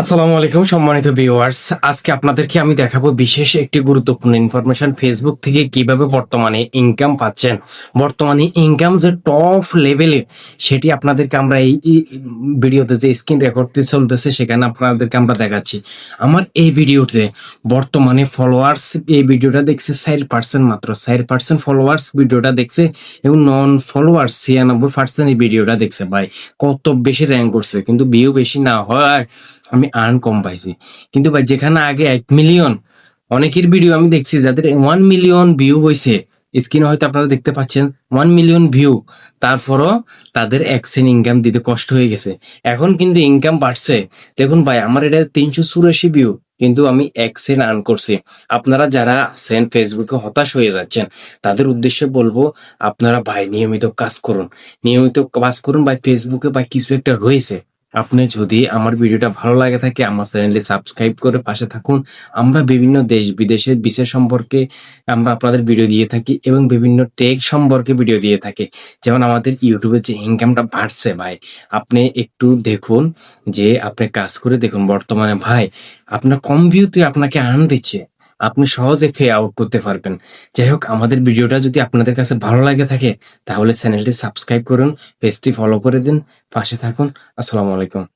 আসসালামু আলাইকুম, সম্মানিত ভিউয়ার্স আজকে আপনাদেরকে আমি দেখাবো বিশেষ একটি গুরুত্বপূর্ণ ইনফরমেশন ফেসবুক থেকে কীভাবে বর্তমানে ইনকাম পাচ্ছেন। বর্তমানে ইনকাম যে টপ লেভেলে সেটি আপনাদেরকে আমরা এই ভিডিওতে যে স্ক্রিন রেকর্ডটি চলতেছে, সেখানে আপনাদেরকে আমরা দেখাচ্ছি। আমার এই ভিডিওতে বর্তমানে ফলোয়ার্স এই ভিডিওটা দেখছে চার পার্সেন্ট মাত্র। চার পার্সেন্ট ফলোয়ার্স ভিডিওটা দেখছে এবং নন ফলোয়ার্স ছিয়ানব্বই পার্সেন্ট এই ভিডিওটা দেখছে। ভাই, কত বেশি র্যাঙ্ক করছে, কিন্তু ভিউ বেশি না হয় আমি আর্ন কম পাইছি। কিন্তু ভাই, যেখানে আগে এক মিলিয়ন অনেকের ভিডিও আমি দেখছি যাদের ওয়ান মিলিয়ন ভিউ হয়েছে স্ক্রিনে হয়তো আপনারা দেখতে পাচ্ছেন ওয়ান মিলিয়ন ভিউ তারপরও তাদের একসেন ইনকাম দিতে কষ্ট হয়ে গেছে। এখন কিন্তু ইনকাম বাড়ছে। দেখুন ভাই, আমার এটা তিনশো চুরাশি ভিউ কিন্তু আমি এক আর্ন করছি। আপনারা যারা আছেন ফেসবুকে হতাশ হয়ে যাচ্ছেন, তাদের উদ্দেশ্যে বলব, আপনারা ভাই নিয়মিত কাজ করুন। নিয়মিত কাজ করুন, ভাই ফেসবুকে বা কিছু একটা রয়েছে। আপনি যদি আমার ভিডিওটা ভালো লাগে থাকে, আমার চ্যানেলটি সাবস্ক্রাইব করে পাশে থাকুন। আমরা বিভিন্ন দেশ বিদেশের বিষয় সম্পর্কে আমরা আপনাদের ভিডিও দিয়ে থাকি এবং বিভিন্ন টেক সম্পর্কে ভিডিও দিয়ে থাকি। যেমন আমাদের ইউটিউবে যে ইনকামটা বাড়ছে ভাই, আপনি একটু দেখুন যে আপনি কাজ করে দেখুন। বর্তমানে ভাই, আপনার কম ভিউতে আপনাকে আন দিচ্ছে। আপনি সহজে ফে আউট করতে পারবেন। যাই হোক আমাদের ভিডিওটা যদি আপনাদের কাছে ভালো লাগে থাকে, তাহলে চ্যানেলটি সাবস্ক্রাইব করুন পেজটি ফলো করে দিন, পাশে থাকুন। আসসালামু আলাইকুম।